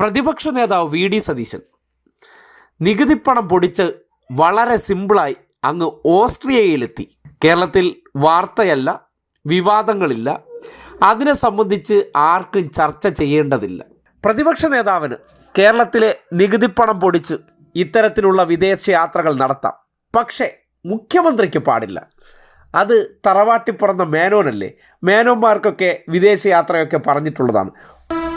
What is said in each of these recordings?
പ്രതിപക്ഷ നേതാവ് V D Satheesan നികുതിപ്പണം പൊടിച്ച് വളരെ സിമ്പിളായി അങ്ങ് ഓസ്ട്രിയയിലെത്തി. കേരളത്തിൽ വാർത്തയല്ല വിവാദങ്ങളില്ല. അതിനെ സംബന്ധിച്ച് ആർക്കും ചർച്ച ചെയ്യേണ്ടതില്ല. പ്രതിപക്ഷ നേതാവിന് കേരളത്തിലെ നികുതിപ്പണം പൊടിച്ച് ഇത്തരത്തിലുള്ള വിദേശ യാത്രകൾ നടത്താം. പക്ഷേ മുഖ്യമന്ത്രിക്ക് പാടില്ല. അത് തറവാട്ടിപ്പുറന്ന പിറന്ന മേനോനല്ലേ? മേനോന്മാർക്കൊക്കെ വിദേശയാത്രയൊക്കെ പറഞ്ഞിട്ടുള്ളതാണ്.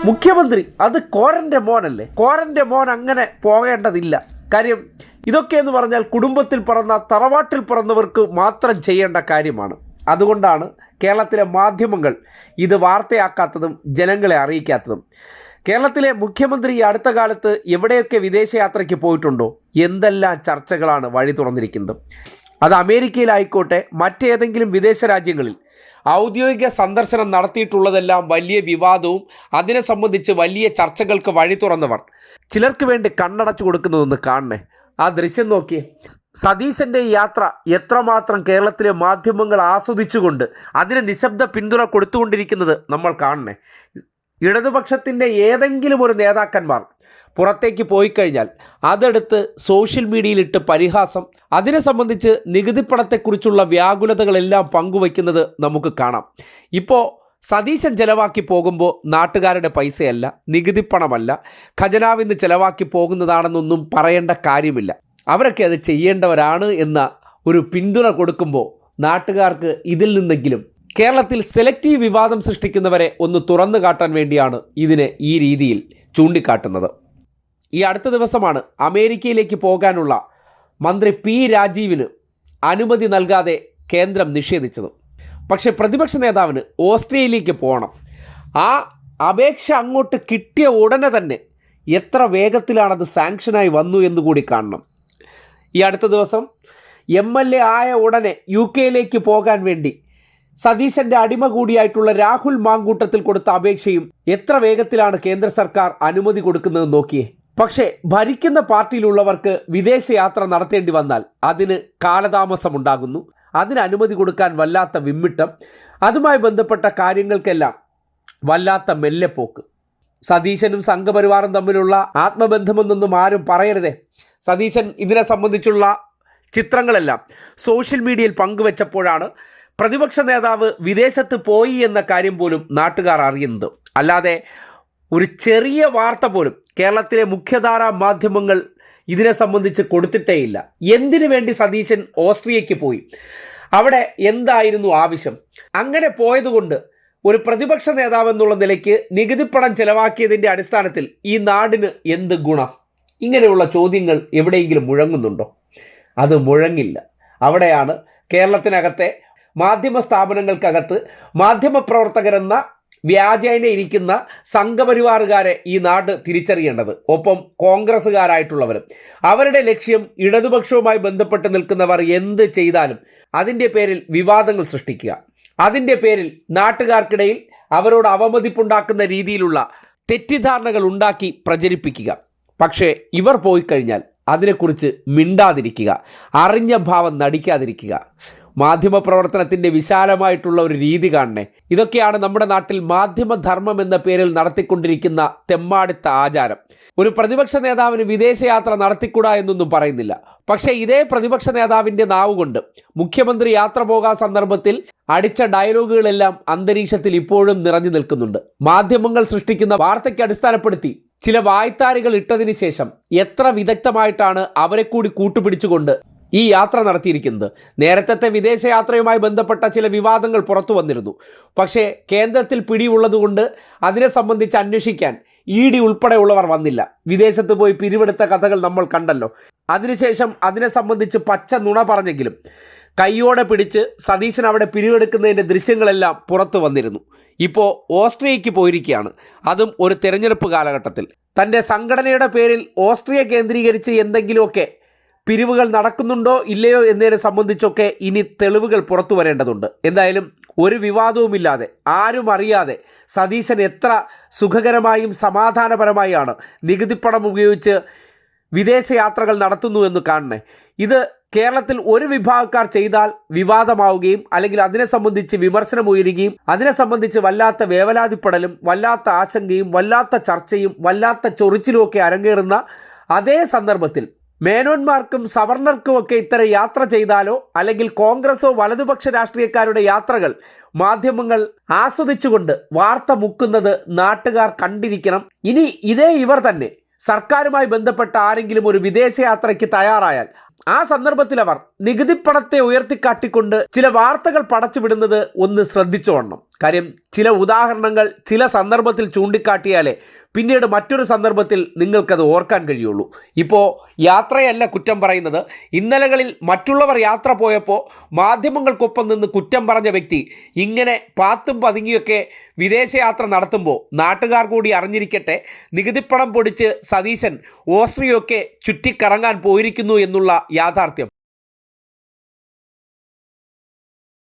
മുഖ്യമന്ത്രി അത് കോരന്റെ മോനല്ലേ? കോരന്റെ മോൻ അങ്ങനെ പോകേണ്ടതില്ല. കാര്യം ഇതൊക്കെ എന്ന് പറഞ്ഞാൽ കുടുംബത്തിൽ പിറന്ന തറവാട്ടിൽ പിറന്നവർക്ക് മാത്രം ചെയ്യേണ്ട കാര്യമാണ്. അതുകൊണ്ടാണ് കേരളത്തിലെ മാധ്യമങ്ങൾ ഇത് വാർത്തയാക്കാത്തതും ജനങ്ങളെ അറിയിക്കാത്തതും. കേരളത്തിലെ മുഖ്യമന്ത്രി അടുത്ത കാലത്ത് എവിടെയൊക്കെ വിദേശയാത്രയ്ക്ക് പോയിട്ടുണ്ടോ? എന്തെല്ലാം ചർച്ചകളാണ് വഴി തുറന്നിരിക്കുന്നത് അത് അമേരിക്കയിലായിക്കോട്ടെ മറ്റേതെങ്കിലും വിദേശ രാജ്യങ്ങളിൽ ഔദ്യോഗിക സന്ദർശനം നടത്തിയിട്ടുള്ളതെല്ലാം വലിയ വിവാദവും അതിനെ സംബന്ധിച്ച് വലിയ ചർച്ചകൾക്ക് വഴി തുറന്നവർ. ചിലർക്ക് വേണ്ടി കണ്ണടച്ചു കൊടുക്കുന്നതൊന്ന് കാണണേ. ആ ദൃശ്യം നോക്കി സതീശന്റെ യാത്ര എത്രമാത്രം കേരളത്തിലെ മാധ്യമങ്ങൾ ആസ്വദിച്ചുകൊണ്ട് അതിന് നിശബ്ദ പിന്തുണ കൊടുത്തുകൊണ്ടിരിക്കുന്നത് നമ്മൾ കാണണേ. ഇടതുപക്ഷത്തിന്റെ ഏതെങ്കിലും ഒരു നേതാക്കന്മാർ പുറത്തേക്ക് പോയി കഴിഞ്ഞാൽ അതെടുത്ത് സോഷ്യൽ മീഡിയയിലിട്ട് പരിഹാസം അതിനെ സംബന്ധിച്ച് നികുതിപ്പണത്തെക്കുറിച്ചുള്ള വ്യാകുലതകളെല്ലാം പങ്കുവയ്ക്കുന്നത് നമുക്ക് കാണാം. ഇപ്പോൾ സതീശൻ ചെലവാക്കി പോകുമ്പോൾ നാട്ടുകാരുടെ പൈസയല്ല നികുതിപ്പണമല്ല. ഖജനാവിന്ന് ചെലവാക്കി പോകുന്നതാണെന്നൊന്നും പറയേണ്ട കാര്യമില്ല. അവരൊക്കെ അത് ചെയ്യേണ്ടവരാണ് എന്ന ഒരു പിന്തുണ കൊടുക്കുമ്പോൾ നാട്ടുകാർക്ക് ഇതിൽ നിന്നെങ്കിലും കേരളത്തിൽ സെലക്റ്റീവ് വിവാദം സൃഷ്ടിക്കുന്നവരെ ഒന്ന് തുറന്നു കാട്ടാൻ വേണ്ടിയാണ് ഇതിനെ ഈ രീതിയിൽ ചൂണ്ടിക്കാട്ടുന്നത്. ഈ അടുത്ത ദിവസമാണ് അമേരിക്കയിലേക്ക് പോകാനുള്ള മന്ത്രി പി രാജീവിന് അനുമതി നൽകാതെ കേന്ദ്രം നിഷേധിച്ചത്. പക്ഷേ പ്രതിപക്ഷ നേതാവിന് ഓസ്ട്രേലിയയിലേക്ക് പോകണം. ആ അപേക്ഷ അങ്ങോട്ട് കിട്ടിയ ഉടനെ തന്നെ എത്ര വേഗത്തിലാണത് സാങ്ഷനായി വന്നു എന്ന് കൂടി കാണണം. ഈ അടുത്ത ദിവസം എം എൽ എ ആയ ഉടനെ യു കെയിലേക്ക് പോകാൻ വേണ്ടി സതീശന്റെ അടിമ കൂടിയായിട്ടുള്ള രാഹുൽ മാങ്കൂട്ടത്തിൽ കൊടുത്ത അപേക്ഷയും എത്ര വേഗത്തിലാണ് കേന്ദ്ര സർക്കാർ അനുമതി കൊടുക്കുന്നത് നോക്കിയേ. പക്ഷേ ഭരിക്കുന്ന പാർട്ടിയിലുള്ളവർക്ക് വിദേശയാത്ര നടത്തേണ്ടി വന്നാൽ അതിന് കാലതാമസമുണ്ടാകുന്നു. അതിന് അനുമതി കൊടുക്കാൻ വല്ലാത്ത വിമ്മിട്ടം. അതുമായി ബന്ധപ്പെട്ട കാര്യങ്ങൾക്കെല്ലാം വല്ലാത്ത മെല്ലെപ്പോക്ക്. സതീശനും സംഘപരിവാറും തമ്മിലുള്ള ആത്മബന്ധമെന്നൊന്നും ആരും പറയരുതേ. സതീശൻ ഇതിനെ സംബന്ധിച്ചുള്ള ചിത്രങ്ങളെല്ലാം സോഷ്യൽ മീഡിയയിൽ പങ്കുവച്ചപ്പോഴാണ് പ്രതിപക്ഷ നേതാവ് വിദേശത്ത് പോയി എന്ന കാര്യം പോലും നാട്ടുകാർ അറിയുന്നത്. അല്ലാതെ ഒരു ചെറിയ വാർത്ത പോലും കേരളത്തിലെ മുഖ്യധാരാ മാധ്യമങ്ങൾ ഇതിനെ സംബന്ധിച്ച് കൊടുത്തിട്ടേയില്ല. എന്തിനു വേണ്ടി സതീശൻ ഓസ്ട്രിയയ്ക്ക് പോയി? അവിടെ എന്തായിരുന്നു ആവശ്യം? അങ്ങനെ പോയതുകൊണ്ട് ഒരു പ്രതിപക്ഷ നേതാവ് എന്നുള്ള നിലയ്ക്ക് നികുതിപ്പണം ചെലവാക്കിയതിന്റെ അടിസ്ഥാനത്തിൽ ഈ നാടിന് എന്ത് ഗുണം? ഇങ്ങനെയുള്ള ചോദ്യങ്ങൾ എവിടെയെങ്കിലും മുഴങ്ങുന്നുണ്ടോ? അത് മുഴങ്ങില്ല. അവിടെയാണ് കേരളത്തിനകത്തെ മാധ്യമ സ്ഥാപനങ്ങൾക്കകത്ത് മാധ്യമപ്രവർത്തകരെന്ന വ്യാജേന ഇരിക്കുന്ന സംഘപരിവാറുകാരെ ഈ നാട് തിരിച്ചറിയേണ്ടത്. ഒപ്പം കോൺഗ്രസ്സുകാരായിട്ടുള്ളവരും. അവരുടെ ലക്ഷ്യം ഇടതുപക്ഷവുമായി ബന്ധപ്പെട്ട് നിൽക്കുന്നവർ എന്ത് ചെയ്താലും അതിന്റെ പേരിൽ വിവാദങ്ങൾ സൃഷ്ടിക്കുക. അതിന്റെ പേരിൽ നാട്ടുകാർക്കിടയിൽ അവരോട് അവമതിപ്പുണ്ടാക്കുന്ന രീതിയിലുള്ള തെറ്റിദ്ധാരണകൾ ഉണ്ടാക്കി പ്രചരിപ്പിക്കുക. പക്ഷേ ഇവർ പോയി കഴിഞ്ഞാൽ അതിനെക്കുറിച്ച് മിണ്ടാതിരിക്കുക. അറിഞ്ഞ ഭാവം നടിക്കാതിരിക്കുക. മാധ്യമപ്രവർത്തനത്തിന്റെ വിശാലമായിട്ടുള്ള ഒരു രീതി കാണണേ. ഇതൊക്കെയാണ് നമ്മുടെ നാട്ടിൽ മാധ്യമധർമ്മം എന്ന പേരിൽ നടത്തിക്കൊണ്ടിരിക്കുന്ന തെമ്മാടിത്ത ആചാരം. ഒരു പ്രതിപക്ഷ നേതാവിന് വിദേശയാത്ര നടത്തിക്കൂടാ എന്നൊന്നും പറയുന്നില്ല. പക്ഷേ ഇതേ പ്രതിപക്ഷ നേതാവിന്റെ നാവ് കൊണ്ട് മുഖ്യമന്ത്രി യാത്ര പോകാൻ സന്ദർഭത്തിൽ അടിച്ച ഡയലോഗുകളെല്ലാം അന്തരീക്ഷത്തിൽ ഇപ്പോഴും നിറഞ്ഞു നിൽക്കുന്നുണ്ട്. മാധ്യമങ്ങൾ സൃഷ്ടിക്കുന്ന വാർത്തയ്ക്ക് അടിസ്ഥാനപ്പെടുത്തി ചില വായ്ത്താരികൾ ഇട്ടതിന് ശേഷം എത്ര വിദഗ്ധമായിട്ടാണ് അവരെ കൂടി കൂട്ടുപിടിച്ചുകൊണ്ട് ഈ യാത്ര നടത്തിയിരിക്കുന്നത്. നേരത്തെ വിദേശയാത്രയുമായി ബന്ധപ്പെട്ട ചില വിവാദങ്ങൾ പുറത്തു വന്നിരുന്നു. പക്ഷേ കേന്ദ്രത്തിൽ പിടിയുള്ളതുകൊണ്ട് അതിനെ സംബന്ധിച്ച് അന്വേഷിക്കാൻ ഇ ഡി ഉൾപ്പെടെയുള്ളവർ വന്നില്ല. വിദേശത്ത് പോയി പിരിവെടുത്ത കഥകൾ നമ്മൾ കണ്ടല്ലോ. അതിനുശേഷം അതിനെ സംബന്ധിച്ച് പച്ച നുണ പറഞ്ഞെങ്കിലും കൈയോടെ പിടിച്ച് സതീശൻ അവിടെ പിരിവെടുക്കുന്നതിന്റെ ദൃശ്യങ്ങളെല്ലാം പുറത്തു വന്നിരുന്നു. ഇപ്പോൾ ഓസ്ട്രിയയ്ക്ക് പോയിരിക്കുകയാണ്. അതും ഒരു തെരഞ്ഞെടുപ്പ് കാലഘട്ടത്തിൽ. തന്റെ സംഘടനയുടെ പേരിൽ ഓസ്ട്രിയ കേന്ദ്രീകരിച്ച് എന്തെങ്കിലുമൊക്കെ പിരിവുകൾ നടക്കുന്നുണ്ടോ ഇല്ലയോ എന്നതിനെ സംബന്ധിച്ചൊക്കെ ഇനി തെളിവുകൾ പുറത്തു വരേണ്ടതുണ്ട്. എന്തായാലും ഒരു വിവാദവുമില്ലാതെ ആരും അറിയാതെ സതീശൻ എത്ര സുഖകരമായും സമാധാനപരമായാണ് നികുതിപ്പണം ഉപയോഗിച്ച് വിദേശയാത്രകൾ നടത്തുന്നു എന്ന് കാണണേ. ഇത് കേരളത്തിൽ ഒരു വിഭാഗക്കാർ ചെയ്താൽ വിവാദമാവുകയും അല്ലെങ്കിൽ അതിനെ സംബന്ധിച്ച് വിമർശനം ഉയരുകയും അതിനെ സംബന്ധിച്ച് വല്ലാത്ത വേവലാതിപ്പെടലും വല്ലാത്ത ആശങ്കയും വല്ലാത്ത ചർച്ചയും വല്ലാത്ത ചൊറിച്ചിലും ഒക്കെ അരങ്ങേറുന്ന അതേ സന്ദർഭത്തിൽ മേനോന്മാർക്കും സവർണർക്കുമൊക്കെ ഇത്തരം യാത്ര ചെയ്താലോ? അല്ലെങ്കിൽ കോൺഗ്രസോ വലതുപക്ഷ രാഷ്ട്രീയക്കാരുടെ യാത്രകൾ മാധ്യമങ്ങൾ ആസ്വദിച്ചുകൊണ്ട് വാർത്ത മുക്കുന്നത് നാട്ടുകാർ കണ്ടിരിക്കണം. ഇനി ഇതേ ഇവർ തന്നെ സർക്കാരുമായി ബന്ധപ്പെട്ട ആരെങ്കിലും ഒരു വിദേശയാത്രയ്ക്ക് തയ്യാറായാൽ ആ സന്ദർഭത്തിൽ അവർ നികുതിപ്പണത്തെ ഉയർത്തിക്കാട്ടിക്കൊണ്ട് ചില വാർത്തകൾ പടച്ചുവിടുന്നത് ഒന്ന് ശ്രദ്ധിച്ചോണം. കാര്യം ചില ഉദാഹരണങ്ങൾ ചില സന്ദർഭത്തിൽ ചൂണ്ടിക്കാട്ടിയാലേ പിന്നീട് മറ്റൊരു സന്ദർഭത്തിൽ നിങ്ങൾക്കത് ഓർക്കാൻ കഴിയുള്ളൂ. ഇപ്പോൾ യാത്രയല്ല കുറ്റം പറയുന്നത്. ഇന്നലകളിൽ മറ്റുള്ളവർ യാത്ര പോയപ്പോൾ മാധ്യമങ്ങൾക്കൊപ്പം നിന്ന് കുറ്റം പറഞ്ഞ വ്യക്തി ഇങ്ങനെ പാത്തും പതുങ്ങിയൊക്കെ വിദേശയാത്ര നടത്തുമ്പോൾ നാട്ടുകാർ കൂടി അറിഞ്ഞിരിക്കട്ടെ നികുതിപ്പണം പൊടിച്ച് സതീശൻ ഓസ്ട്രിയൊക്കെ ചുറ്റിക്കറങ്ങാൻ പോയിരിക്കുന്നു എന്നുള്ള യാഥാർത്ഥ്യം.